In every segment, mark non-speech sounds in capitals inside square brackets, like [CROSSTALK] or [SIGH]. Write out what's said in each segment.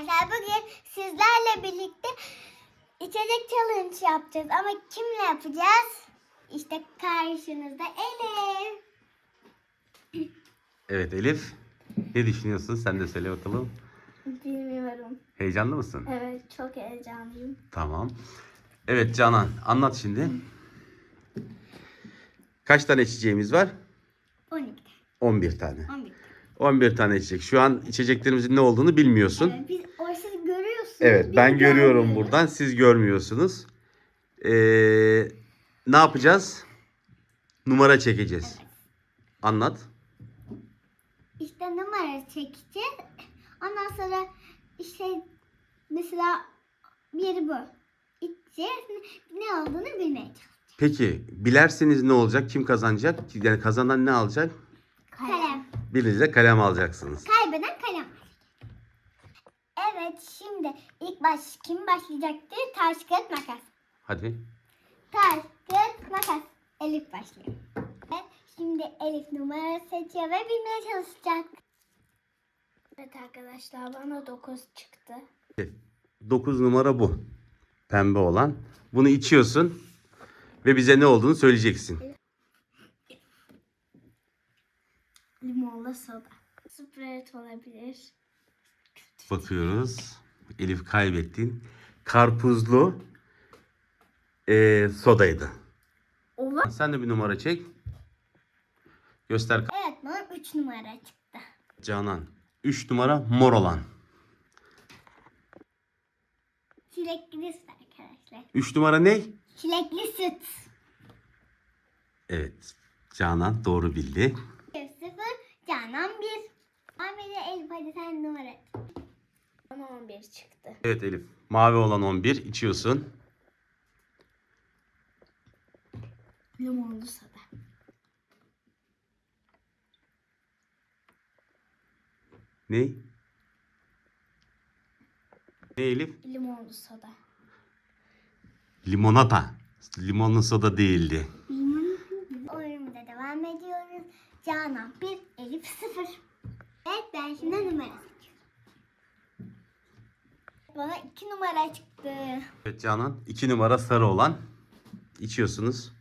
arkadaşlar bugün sizlerle birlikte içecek challenge yapacağız ama kimle yapacağız? İşte karşınızda Elif. Evet Elif. Ne düşünüyorsun? Sen de söyle bakalım. Bilmiyorum. Heyecanlı mısın? Evet çok heyecanlıyım. Tamam. Evet Canan anlat şimdi. Kaç tane içeceğimiz var? 12. 11 tane. 11. 11 tane içecek. Şu an içeceklerimizin ne olduğunu bilmiyorsun. Evet, biz. Evet biz ben görüyorum görmüyoruz. buradan. Siz görmüyorsunuz. Ee, ne yapacağız? Numara çekeceğiz. Anlat. İşte numara çekeceğiz. Ondan sonra işte mesela biri bu. İçeceğiz. Ne olduğunu bilmeyeceğiz. Peki bilerseniz ne olacak? Kim kazanacak? Yani kazanan ne alacak? Kalem. Biriniz de kalem alacaksınız. Kaybeden. Evet şimdi ilk baş kim başlayacaktı? Taş kağıt makas. Hadi. Taş kağıt makas. Elif başlıyor. Evet, şimdi Elif numara seçiyor ve bilmeye çalışacak. Evet arkadaşlar bana 9 çıktı. 9 numara bu. Pembe olan. Bunu içiyorsun ve bize ne olduğunu söyleyeceksin. Limonlu soda. Sprite olabilir. Bakıyoruz. Elif kaybettin. Karpuzlu eee, sodaydı. Ola. Sen de bir numara çek. Göster Evet bana 3 numara çıktı. Canan. 3 numara mor olan. Çilekli süt arkadaşlar. 3 numara ne? Çilekli süt. Evet. Canan doğru bildi. 0 Canan 1. Ahmet'e Elif hadi sen numara. Bana 11 çıktı. Evet Elif. Mavi olan 11 içiyorsun. Limonlu soda. Ne? Ne Elif? Limonlu soda. Limonata. Limonlu soda değildi. Oyunumuza devam ediyoruz. Canan 1, Elif 0. Evet ben şimdi numara seçiyorum. Bana 2 numara çıktı. Evet Canan. 2 numara sarı olan. İçiyorsunuz.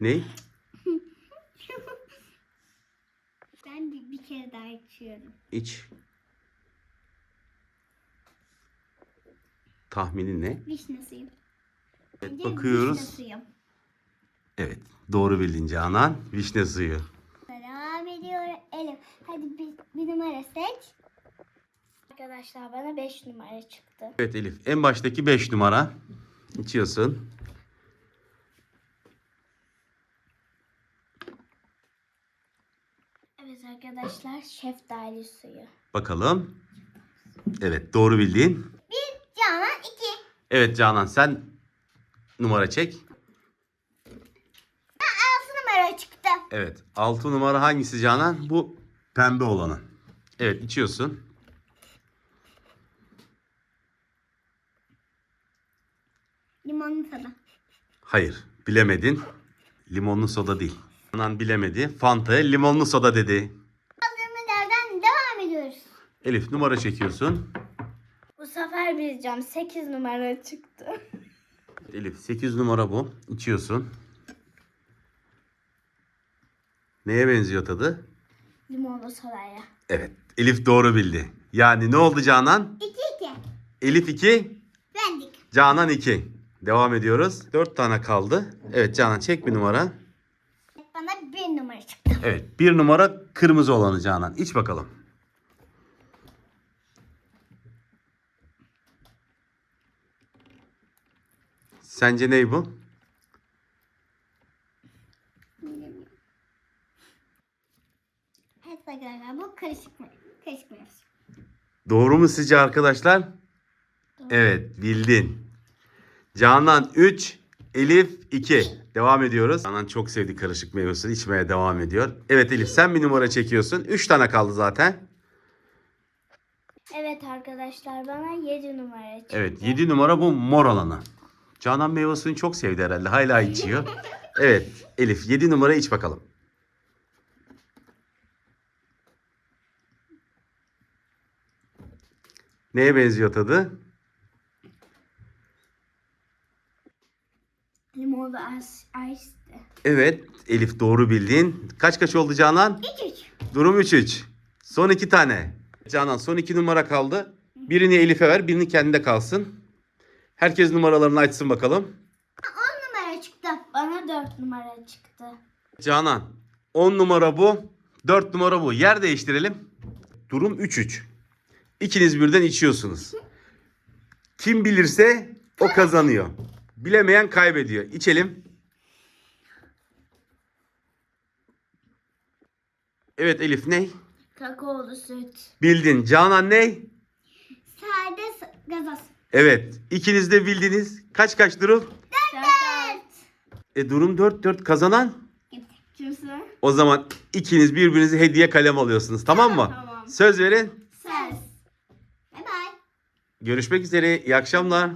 Ne? [LAUGHS] Ben bir, bir kere daha içiyorum. İç. Tahminin ne? Vişne suyu. Evet, Bence bakıyoruz. Vişne suyu. Evet. Doğru bildin Canan. Vişne suyu. Elif hadi bir, bir numara seç. Arkadaşlar bana 5 numara çıktı. Evet Elif. En baştaki 5 numara. İçiyorsun. Evet arkadaşlar şeftali suyu. Bakalım. Evet doğru bildin. 1 Canan 2. Evet Canan sen numara çek. 6 numara çıktı. Evet. 6 numara hangisi Canan? Bu pembe olanı. Evet içiyorsun. Limonlu soda. Hayır. Bilemedin. Limonlu soda değil. Canan bilemedi. Fanta limonlu soda dedi. Kaldığımız yerden devam ediyoruz. Elif numara çekiyorsun. Bu sefer bileceğim. 8 numara çıktı. Elif 8 numara bu. İçiyorsun. Neye benziyor tadı? Limonlu sodaya. Evet. Elif doğru bildi. Yani ne oldu Canan? 2 2. Elif 2, Bendik. Canan 2. Devam ediyoruz. 4 tane kaldı. Evet Canan çek bir numara. Bana 1 numara çıktı. Evet. Bir numara kırmızı olanı Canan. İç bakalım. Sence ney bu? Bilmiyorum. Evet arkadaşlar bu karışık mı? Karışık mı? Doğru mu sizce arkadaşlar? Evet bildin. Canan 3, Elif 2. Devam ediyoruz. Canan çok sevdi karışık meyve suyu içmeye devam ediyor. Evet Elif sen bir numara çekiyorsun. 3 tane kaldı zaten. Evet arkadaşlar bana 7 numara çıktı. Evet 7 numara bu mor olanı. Canan meyve suyunu çok sevdi herhalde. Hala içiyor. [LAUGHS] Evet Elif 7 numara iç bakalım. Neye benziyor tadı? Limonlu ice. Evet Elif doğru bildin. Kaç kaç oldu Canan? 3 3. Durum 3-3. Son iki tane. Canan son iki numara kaldı. Birini Elif'e ver, birini kendinde kalsın. Herkes numaralarını açsın bakalım. 10 numara çıktı. Bana 4 numara çıktı. Canan 10 numara bu, 4 numara bu. Yer değiştirelim. Durum 3-3. İkiniz birden içiyorsunuz. Kim bilirse o kazanıyor. Bilemeyen kaybediyor. İçelim. Evet Elif ne? Kakaolu süt. Bildin. Canan ne? Sade s- gazoz. Evet. ikiniz de bildiniz. Kaç kaç durum? 4 E durum 4-4 kazanan. Kimsin? O zaman ikiniz birbirinize hediye kalem alıyorsunuz. Tamam mı? Tamam. Söz verin. Görüşmek üzere. İyi akşamlar.